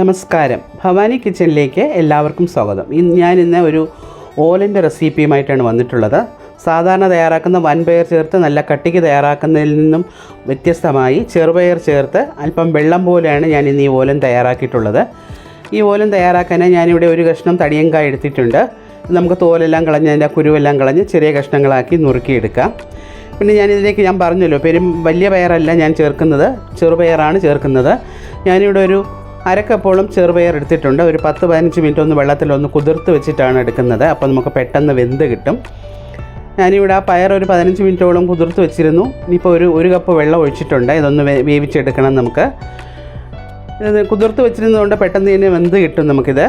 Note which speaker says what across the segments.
Speaker 1: നമസ്കാരം. ഭവാനി കിച്ചണിലേക്ക് എല്ലാവർക്കും സ്വാഗതം. ഇന്ന് ഞാൻ ഇന്ന് ഒരു ഓലന്റെ റെസിപ്പിയുമായിട്ടാണ് വന്നിട്ടുള്ളത്. സാധാരണ തയ്യാറാക്കുന്ന വൻപയർ ചേർത്ത് നല്ല കട്ടിക്ക് തയ്യാറാക്കുന്നതിൽ നിന്നും വ്യത്യസ്തമായി ചെറുപയർ ചേർത്ത് അല്പം വെള്ളം പോലെയാണ് ഞാൻ ഇന്ന് ഈ ഓലൻ തയ്യാറാക്കിയിട്ടുള്ളത്. ഈ ഓലൻ തയ്യാറാക്കാനായി ഞാനിവിടെ ഒരു കഷ്ണം തടിയങ്കായ എടുത്തിട്ടുണ്ട്. നമുക്ക് തോലെല്ലാം കളഞ്ഞ് അതിന്റെ കുരുവെല്ലാം കളഞ്ഞ് ചെറിയ കഷ്ണങ്ങളാക്കി നുറുക്കിയെടുക്കാം. പിന്നെ ഞാൻ ഇതിലേക്ക് ഞാൻ പറഞ്ഞല്ലോ പെരും വലിയ പയറല്ല ഞാൻ ചേർക്കുന്നത് ചെറുപയറാണ് ചേർക്കുന്നത്. ഞാനിവിടെ ഒരു അരക്കപ്പോളം ചെറുപയർ എടുത്തിട്ടുണ്ട്. ഒരു പത്ത് പതിനഞ്ച് മിനിറ്റ് ഒന്ന് വെള്ളത്തിൽ ഒന്ന് കുതിർത്ത് വെച്ചിട്ടാണ് എടുക്കുന്നത്. അപ്പോൾ നമുക്ക് പെട്ടെന്ന് വെന്ത് കിട്ടും. ഞാനിവിടെ ആ പയർ ഒരു പതിനഞ്ച് മിനിറ്റോളം കുതിർത്ത് വെച്ചിരുന്നു. ഇനിയിപ്പോൾ ഒരു ഒരു കപ്പ് വെള്ളം ഒഴിച്ചിട്ടുണ്ട്. ഇതൊന്ന് വേവിച്ചെടുക്കണം നമുക്ക്. ഇത് കുതിർത്ത് വെച്ചിരുന്നതുകൊണ്ട് പെട്ടെന്ന് തന്നെ വെന്ത് കിട്ടും നമുക്കിത്.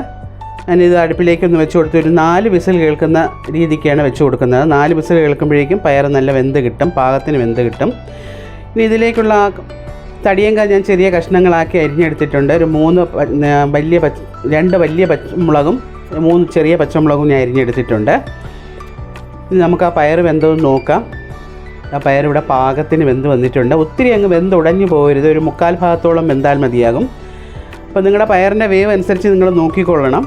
Speaker 1: ഞാനിത് അടുപ്പിലേക്കൊന്ന് വെച്ച് കൊടുത്ത്. ഒരു നാല് വിസിൽ കേൾക്കുന്ന രീതിക്കാണ് വെച്ച് കൊടുക്കുന്നത്. നാല് വിസിൽ കേൾക്കുമ്പോഴേക്കും പയർ നല്ല വെന്ത് കിട്ടും. പാകത്തിന് വെന്ത് കിട്ടും. ഇനി ഇതിലേക്കുള്ള ആ തടിയങ്ക ഞാൻ ചെറിയ കഷ്ണങ്ങളാക്കി അരിഞ്ഞെടുത്തിട്ടുണ്ട്. ഒരു മൂന്ന് വലിയ പച്ച രണ്ട് വലിയ പച്ചമുളകും മൂന്ന് ചെറിയ പച്ചമുളകും ഞാൻ അരിഞ്ഞെടുത്തിട്ടുണ്ട്. നമുക്ക് ആ പയർ വെന്തതെന്ന് നോക്കാം. ആ പയർ ഇവിടെ പാകത്തിന് വെന്ത് വന്നിട്ടുണ്ട്. ഒത്തിരി അങ്ങ് വെന്ത് ഉടഞ്ഞു പോകരുത്. ഒരു മുക്കാൽ ഭാഗത്തോളം വെന്താൽ മതിയാകും. അപ്പോൾ നിങ്ങളുടെ പയറിന്റെ വേവ് അനുസരിച്ച് നിങ്ങൾ നോക്കിക്കൊള്ളണം.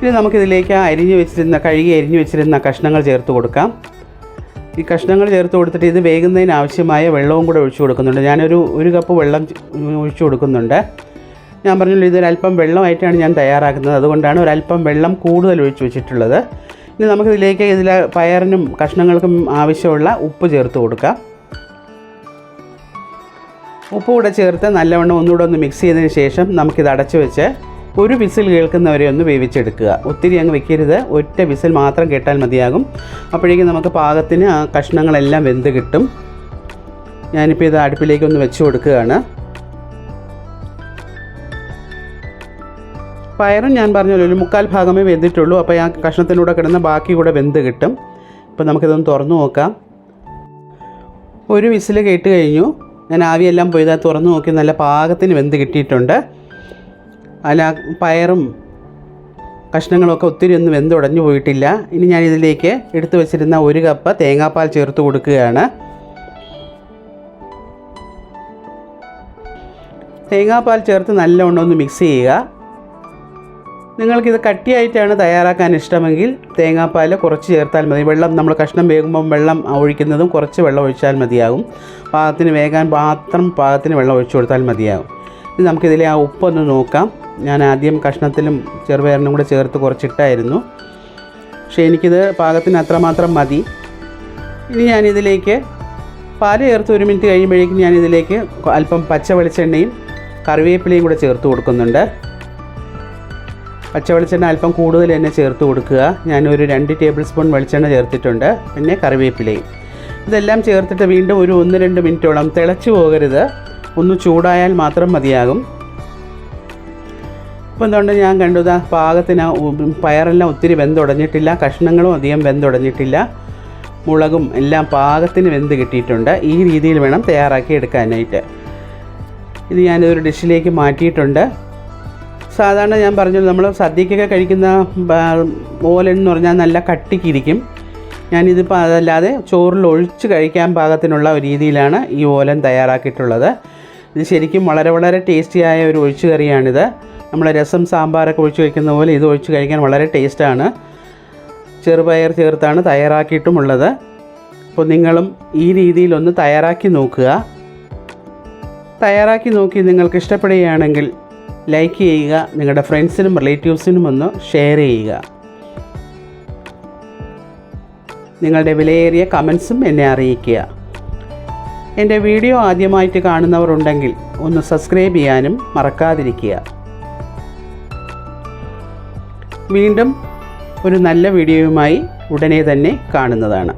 Speaker 1: ഇനി നമുക്കിതിലേക്ക് ആ അരിഞ്ഞു വെച്ചിരുന്ന കഴുകി അരിഞ്ഞു വെച്ചിരുന്ന കഷ്ണങ്ങൾ ചേർത്ത് കൊടുക്കാം. ഈ കഷ്ണങ്ങൾ ചേർത്ത് കൊടുത്തിട്ട് ഇത് വേകുന്നതിന് ആവശ്യമായ വെള്ളവും കൂടെ ഒഴിച്ചു കൊടുക്കുന്നുണ്ട്. ഞാനൊരു ഒരു കപ്പ് വെള്ളം ഒഴിച്ചു കൊടുക്കുന്നുണ്ട്. ഞാൻ പറഞ്ഞല്ലോ ഇതൊരല്പം വെള്ളമായിട്ടാണ് ഞാൻ തയ്യാറാക്കുന്നത്. അതുകൊണ്ടാണ് ഒരല്പം വെള്ളം കൂടുതൽ ഒഴിച്ചു വെച്ചിട്ടുള്ളത്. ഇനി നമുക്കിതിലേക്ക് ഇതിൽ പയറിനും കഷ്ണങ്ങൾക്കും ആവശ്യമുള്ള ഉപ്പ് ചേർത്ത് കൊടുക്കാം. ഉപ്പ് കൂടെ ചേർത്ത് നല്ലവണ്ണം ഒന്നുകൂടെ ഒന്ന് മിക്സ് ചെയ്തതിന് ശേഷം നമുക്കിത് അടച്ചു വെച്ച് ഒരു വിസിൽ കേൾക്കുന്നവരെ ഒന്ന് വേവിച്ചെടുക്കുക. ഒത്തിരി അങ്ങ് വെക്കരുത്. ഒറ്റ വിസിൽ മാത്രം കേട്ടാൽ മതിയാകും. അപ്പോഴേക്കും നമുക്ക് പാകത്തിന് ആ കഷ്ണങ്ങളെല്ലാം വെന്ത് കിട്ടും. ഞാനിപ്പോൾ ഇത് അടുപ്പിലേക്ക് ഒന്ന് വെച്ച് കൊടുക്കുകയാണ്. പയറും ഞാൻ പറഞ്ഞല്ലോ ഒരു മുക്കാൽ ഭാഗമേ വെന്തിട്ടുള്ളൂ. അപ്പോൾ ആ കഷ്ണത്തിലൂടെ കിടന്ന ബാക്കി കൂടെ വെന്ത് കിട്ടും. ഇപ്പോൾ നമുക്കിതൊന്ന് തുറന്നു നോക്കാം. ഒരു വിസിൽ കേട്ട് കഴിഞ്ഞു. ഞാൻ ആവിയെല്ലാം പോയി ഇതാ തുറന്നു നോക്കി നല്ല പാകത്തിന് വെന്ത് കിട്ടിയിട്ടുണ്ട്. അല്ല പയറും കഷ്ണങ്ങളൊക്കെ ഒത്തിരി ഒന്നും വെന്ത് ഉടഞ്ഞു പോയിട്ടില്ല. ഇനി ഞാൻ ഇതിലേക്ക് എടുത്തു വെച്ചിരുന്ന ഒരു കപ്പ് തേങ്ങാപ്പാൽ ചേർത്ത് കൊടുക്കുകയാണ്. തേങ്ങാപ്പാൽ ചേർത്ത് നല്ലവണ്ണം ഒന്ന് മിക്സ് ചെയ്യുക. നിങ്ങൾക്കിത് കട്ടിയായിട്ടാണ് തയ്യാറാക്കാൻ ഇഷ്ടമെങ്കിൽ തേങ്ങാപ്പാൽ കുറച്ച് ചേർത്താൽ മതി. വെള്ളം നമ്മൾ കഷ്ണം വേകുമ്പം വെള്ളം ഒഴിക്കുന്നതും കുറച്ച് വെള്ളം ഒഴിച്ചാൽ മതിയാകും. പാകത്തിന് വേകാൻ മാത്രം പാകത്തിന് വെള്ളം ഒഴിച്ചു കൊടുത്താൽ മതിയാകും. ഇനി നമുക്കിതിലെ ആ ഉപ്പൊന്ന് നോക്കാം. ഞാൻ ആദ്യം കഷ്ണത്തിലും ചെറുപയറിനും കൂടെ ചേർത്ത് കുറച്ചിട്ടായിരുന്നു. പക്ഷേ എനിക്കിത് പാകത്തിന് അത്രമാത്രം മതി. ഇനി ഞാനിതിലേക്ക് പാൽ ചേർത്ത് ഒരു മിനിറ്റ് കഴിയുമ്പോഴേക്കും ഞാനിതിലേക്ക് അല്പം പച്ച വെളിച്ചെണ്ണയും കറിവേപ്പിലയും കൂടെ ചേർത്ത് കൊടുക്കുന്നുണ്ട്. പച്ച വെളിച്ചെണ്ണ അല്പം കൂടുതൽ തന്നെ ചേർത്ത് കൊടുക്കുക. ഞാനൊരു രണ്ട് ടേബിൾ സ്പൂൺ വെളിച്ചെണ്ണ ചേർത്തിട്ടുണ്ട്. പിന്നെ കറിവേപ്പിലയും. ഇതെല്ലാം ചേർത്തിട്ട് വീണ്ടും ഒരു ഒന്ന് രണ്ട് മിനിറ്റോളം തിളച്ചു പോകരുത്. ഒന്ന് ചൂടായാൽ മാത്രം മതിയാകും. ഇപ്പം എന്തുകൊണ്ട് ഞാൻ കണ്ടു? ഇതാ പാകത്തിന് പയറെല്ലാം ഒത്തിരി വെന്തുടഞ്ഞിട്ടില്ല. കഷ്ണങ്ങളും അധികം വെന്തുടഞ്ഞിട്ടില്ല. മുളകും എല്ലാം പാകത്തിന് വെന്ത് കിട്ടിയിട്ടുണ്ട്. ഈ രീതിയിൽ വേണം തയ്യാറാക്കി എടുക്കാനായിട്ട്. ഇത് ഞാനൊരു ഡിഷിലേക്ക് മാറ്റിയിട്ടുണ്ട്. സാധാരണ ഞാൻ പറഞ്ഞു നമ്മൾ സദ്യക്കൊക്കെ കഴിക്കുന്ന ഓലെന്ന് പറഞ്ഞാൽ നല്ല കട്ടിക്കിരിക്കും ഞാനിതിപ്പോൾ അതല്ലാതെ ചോറിൽ ഒഴിച്ച് കഴിക്കാൻ പാകത്തിനുള്ള രീതിയിലാണ് ഈ ഓലൻ തയ്യാറാക്കിയിട്ടുള്ളത്. ഇത് ശരിക്കും വളരെ വളരെ ടേസ്റ്റിയായ ഒരു ഒഴിച്ചു കറിയാണിത് നമ്മൾ രസം സാമ്പാറൊക്കെ ഒഴിച്ച് കഴിക്കുന്ന പോലെ ഇത് ഒഴിച്ച് കഴിക്കാൻ വളരെ ടേസ്റ്റാണ് ചെറുപയർ ചേർത്താണ് തയ്യാറാക്കിയിട്ടുമുള്ളത്. അപ്പോൾ നിങ്ങളും ഈ രീതിയിലൊന്ന് തയ്യാറാക്കി നോക്കുക. തയ്യാറാക്കി നോക്കി നിങ്ങൾക്ക് ഇഷ്ടപ്പെടുകയാണെങ്കിൽ ലൈക്ക് ചെയ്യുക നിങ്ങളുടെ ഫ്രണ്ട്സിനും റിലേറ്റീവ്സിനും ഒന്ന് ഷെയർ ചെയ്യുക. നിങ്ങളുടെ വിലയേറിയ കമൻസും എന്നെ അറിയിക്കുക. എന്റെ വീഡിയോ ആദ്യമായിട്ട് കാണുന്നവർ ഉണ്ടെങ്കിൽ ഒന്ന് സബ്സ്ക്രൈബ് ചെയ്യാനും മറക്കാതിരിക്കുക. വീണ്ടും ഒരു നല്ല വീഡിയോയുമായി ഉടനെ തന്നെ കാണുന്നതാണ്.